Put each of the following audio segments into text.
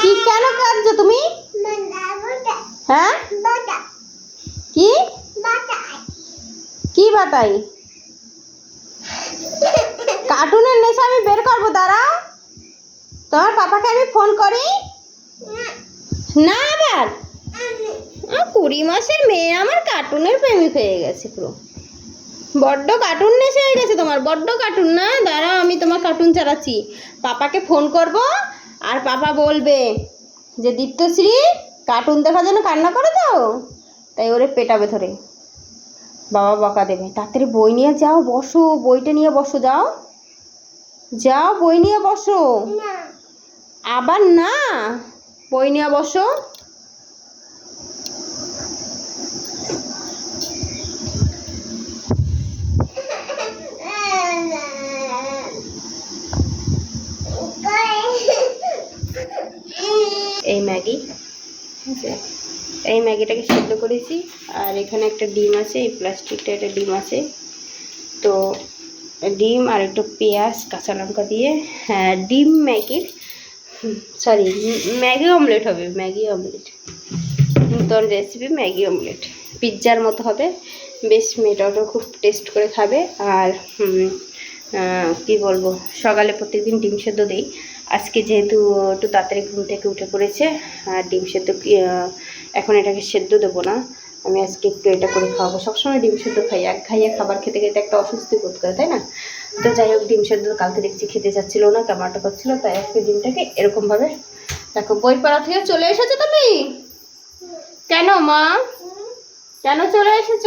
কি কেন কাঁদছো তুমি? হ্যাঁ? কি? কি বাটাই কার্টুনের নেশা আমি বের করব দাঁড়াও তোমার পাপাকে আমি ফোন করি? না আবার? কুড়ি মাসের মেয়ে আমার কার্টুনের প্রেমিক হয়ে গেছে পুরো। বড্ড কার্টুন নেশা হয়ে গেছে তোমার বড্ড কার্টুন না? দাঁড়া আমি তোমার কার্টুন চালাচ্ছি। পাপাকে ফোন করব আর পাপা বলবে যে দীপ্তশ্রী কার্টুন দেখার জন্য কান্না করে দাও তাই ওরে পেটাবে ধরে। বাবা বকা দেবে তাড়াতাড়ি বই নিয়ে যাও বসো বইটা নিয়ে বসো যাও। যাও বই নিয়ে বসো। আবার না? বই নিয়ে বসো। এই ম্যাগি, ঠিক আছে? এই ম্যাগিটাকে সেদ্ধ করেছি, আর এখানে একটা ডিম আছে, এই প্লাস্টিকটা একটা ডিম আছে। তো ডিম আর একটু পেঁয়াজ, কাঁচা লঙ্কা দিয়ে হ্যাঁ ডিম ম্যাগির সরি ম্যাগি অমলেট হবে, ম্যাগি অমলেট নতুন রেসিপি ম্যাগি অমলেট পিৎজার মতো হবে। বেশ মেয়েটাও খুব টেস্ট করে খাবে। আর কি বলব? সকালে প্রত্যেকদিন ডিম সেদ্ধ দিই। আজকে যেহেতু একটু তাড়াতাড়ি ঘুম থেকে উঠে পড়েছে, আর ডিম সেদ্ধ এখন এটাকে সেদ্ধ দেবো না। আমি আজকে একটু এটা করে খাওয়াবো। সবসময় ডিম সেদ্ধ খাই এক খাইয়ে খাবার খেতে খেতে একটা অস্বস্তি বোধ করে, তাই না? তো যাই হোক, ডিম সেদ্ধ কালকে দেখছি খেতে চাচ্ছিল না কেমনটা করছিল, তাই আজকে ডিমটাকে এরকমভাবে দেখো বই পড়া থেকে চলে এসেছ তুমি? কেন মা? কেন চলে এসেছ?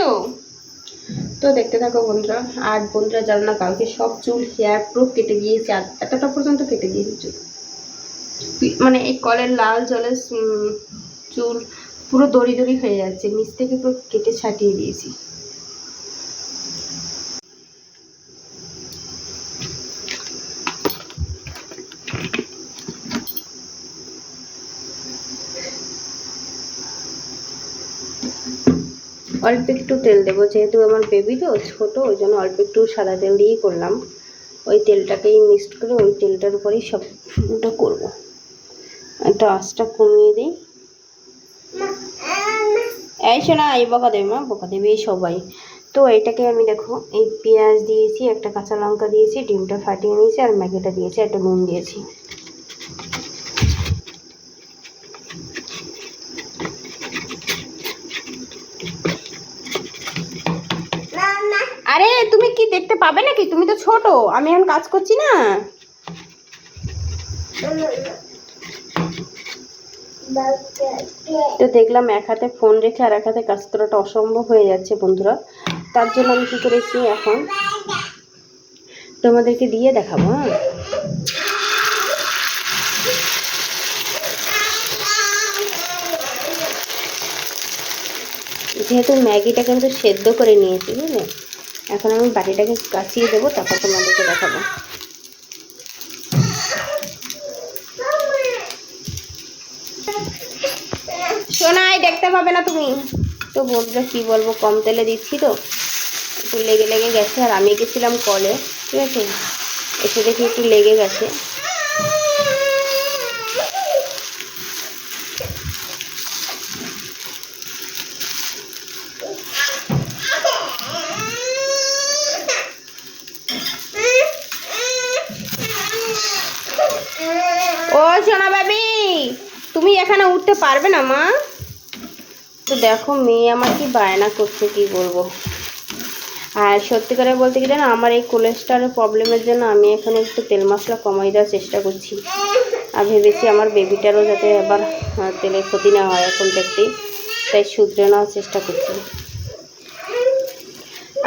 তো দেখতে থাকো বন্ধুরা, আর বন্ধুরা জানো না, কালকে সব চুল হেয়ার প্রুফ কেটে গিয়েছে আর এতটা পর্যন্ত কেটে গিয়েছে চুল। মানে এই কলের লাল জলের চুল পুরো দড়ি দড়ি হয়ে যাচ্ছে, নিচ থেকে পুরো কেটে ছাটিয়ে দিয়েছি। অল্প একটু তেল দেবো, যেহেতু আমার বেবি তো ছোটো, ওই জন্য অল্প একটু সাদা তেল দিয়েই করলাম। ওই তেলটাকেই মিক্সড করে ওই তেলটার উপরেই সব ওটা করব। একটু আঁচটা কমিয়ে দিই। এই শোনা এই বকা দেবে মা, বকা দেবে সবাই। তো এটাকে আমি দেখো, এই পেঁয়াজ দিয়েছি, একটা কাঁচা লঙ্কা দিয়েছি, ডিমটা ফাটিয়ে নিয়েছি, আর ম্যাগিটা দিয়েছি, একটা নুন দিয়েছি আরে তুমি কি দেখতে পাবে নাকি? তুমি তো ছোট, আমি এখন কাজ করছি না। তো দেখলাম এক হাতে ফোন রেখে আর এক হাতে কাজ করাটা অসম্ভব হয়ে যাচ্ছে বন্ধুরা। তার জন্য আমি কী করেছি এখন? তোমাদেরকে দিয়ে দেখাবো হ্যাঁ? যেহেতু ম্যাগিটা কিন্তু সেদ্ধ করে নিয়েছি, বুঝলে? এখন আমি বাটিটাকে কাচিয়ে দেবো, তারপর তোমাদেরকে দেখাবো। সোনাই, দেখতে পাবে না তুমি? তো বন্ধুরা কি বলব, কম তেলে দিচ্ছি তো। একটু লেগে লেগে গেছে, আর আমি গেছিলাম কলে, ঠিক আছে? এসে দেখি একটু লেগে গেছে। তুমি এখানে উঠতে পারবে না, মা। তো দেখো, মেয়ে আমার কি বায়না করছে, কি বলব? আর সত্যি করে বলতে কি জানো আমার এই কোলেস্ট্রলের প্রবলেমের জন্য আমি এখানে একটু তেল মশলা কমাই দেওয়ার চেষ্টা করছি। আর ভেবেছি আমার বেবিটারও যাতে আবার তেলের ক্ষতি না হয় এখন দেখতেই তাই শুধরে নেওয়ার চেষ্টা করছি।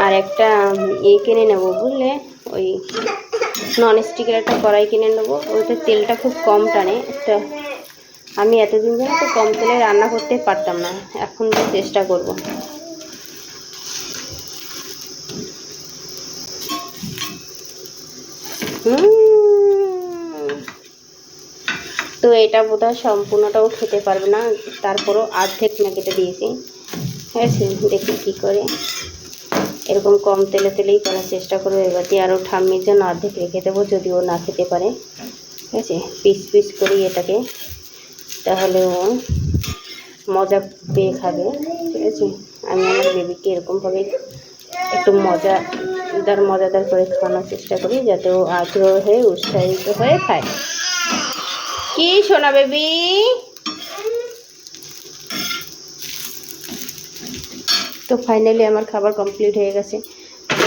আর একটা ইয়ে কিনে নেব, বুঝলে? ওই নন স্টিকের একটা কড়াই কিনে নেব। ওইটা তেলটা খুব কম টানে। একটা আমি এতদিন ধরে তো কম তেলে রান্না করতে পারতাম না। এখন তো চেষ্টা করব। তো এটা বোধহয় সম্পূর্ণটাও খেতে পারবে না। তারপরও অর্ধেক না কেটে দিয়েছি। আছে, দেখি কী করে। এরকম কম তেলে তেলেই করার চেষ্টা করব। এবার দিয়ে আরও ঠাম্মির জন্য অর্ধেক রেখে দেবো, যদিও না খেতে পারে। ঠিক আছে, পিস পিস করি এটাকে তাহলে ও মজা পেয়ে খাবে ঠিক আছে? আমি আমার বেবিকে এরকমভাবে একটু মজাদার মজাদার করে খাওয়ানোর চেষ্টা করি যাতে ও আগ্রহ হয়ে উৎসাহিত হয়ে খায়। কি সোনা বেবি তো ফাইনালি আমার খাবার কমপ্লিট হয়ে গেছে।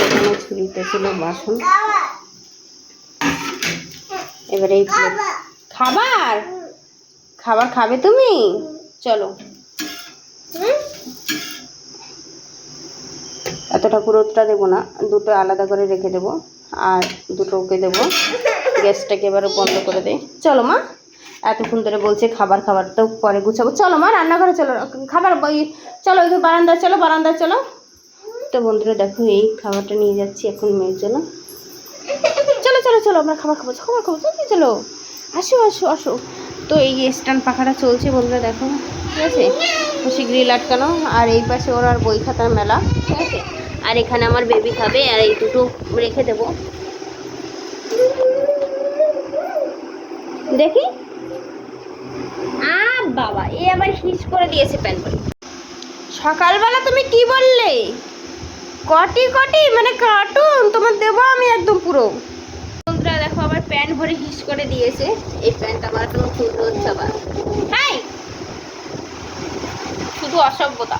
এখানে ছিল বাসন। এবারে খাবার? খাবার খাবে তুমি? চলো। এতটা পুরোটা দেবো না, দুটো আলাদা করে রেখে দেবো, আর দুটো ওকে দেবো। গ্যাসটাকে এবারে বন্ধ করে দে চলো মা, এতক্ষণ ধরে বলছে খাবার খাবার, তো পরে গুছাবো। চলো মা, রান্নাঘরে চলো, খাবার চলো ওই বারান্দায় চলো বারান্দায় চলো। তো বন্ধুরা দেখো, এই খাবারটা নিয়ে যাচ্ছি এখন মেয়ের জন্য। চলো চলো চলো, আমরা খাবার খাব খাবার খাব, চলো চলো। আসো আসো আসো। তো এই স্ট্যান্ড পাখাটা চলছে বন্ধুরা দেখো, ঠিক আছে? খুশি গ্রিল আটকানো আর এই পাশে ওর আর বই খাতার মেলা, ঠিক আছে? আর এখানে আমার বেবি খাবে, আর এই দুটো রেখে দেবো। দেখি? আ বাবা, এ আবার হিস করে দিয়েছে প্যান করে সকালবেলা তুমি কি বললে? কটি কটি? মানে কার্টুন তোমার দেবো আমি একদম পুরো। প্যান্ট ভরে হিস করে দিয়েছে। এই প্যান্ট আমার কোনো খুলতে হচ্ছে আবার হাই! শুধু অসভ্যতা।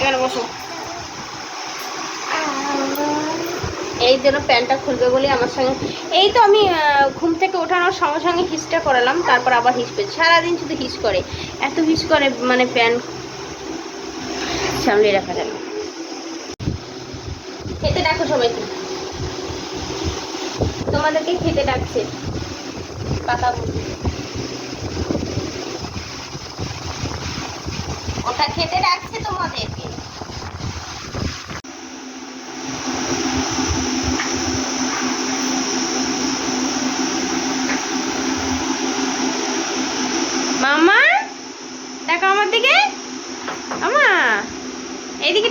এখানে বসো। এই জন্য প্যান্টটা খুলবে বলে আমার সঙ্গে এই তো আমি ঘুম থেকে ওঠানোর সঙ্গে সঙ্গে হিসটা করালাম, তারপর আবার হিস পেয়েছি। সারাদিন শুধু হিস করে, এত হিস করে মানে প্যান্ট সামলে রাখা যাবে খেতে ডাকো সবাইকে। তোমাদেরকে খেতে ডাকছে। পাতা ওটা খেতে ডাকছে তোমাদেরকে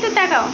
একটু তাকাও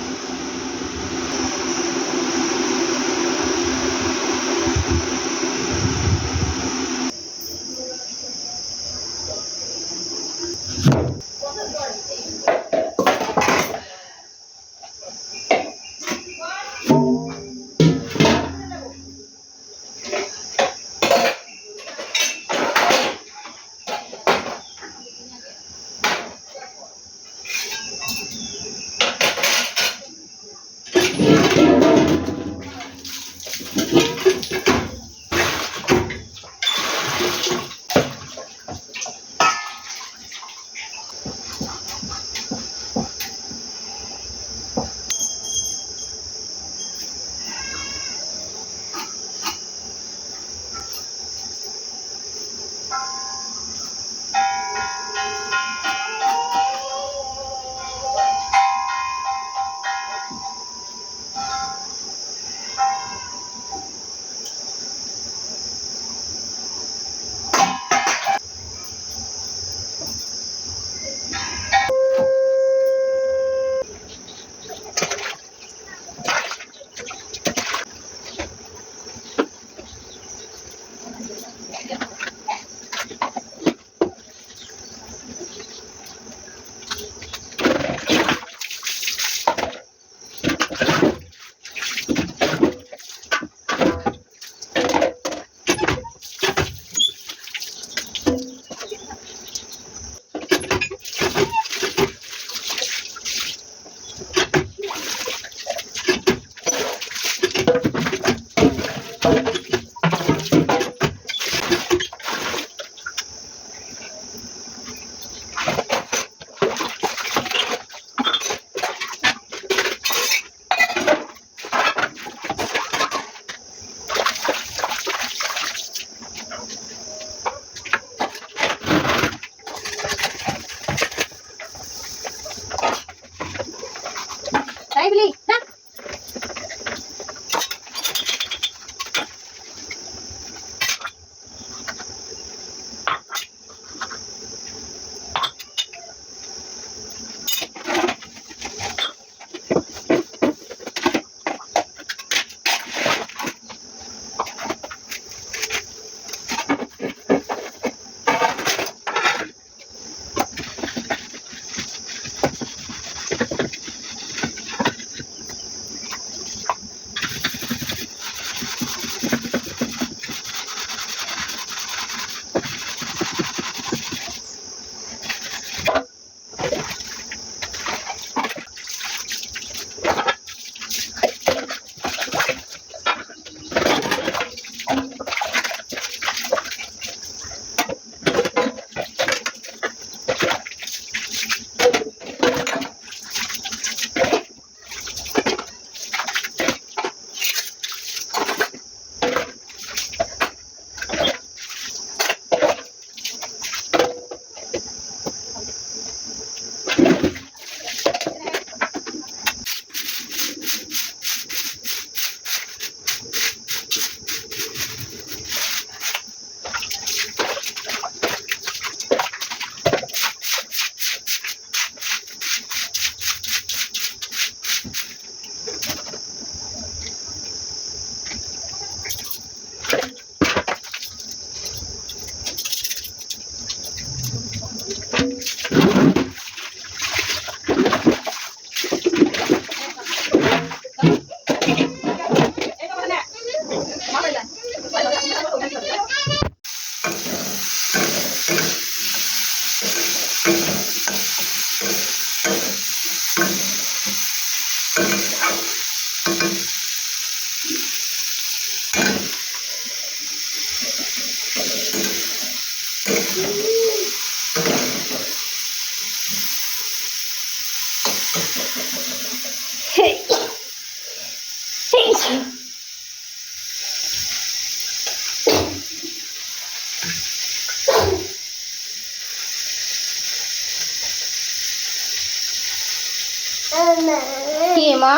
কি মা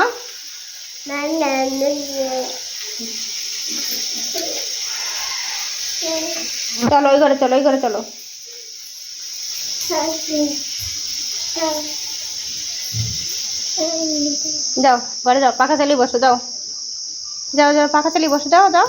চলো, ওই ঘরে চলো, ওই ঘরে চলো। যাও, ঘরে যাও, পাখা চালিয়ে বসো, যাও। যাও যাও, পাখা চালিয়ে বসো, যাও যাও।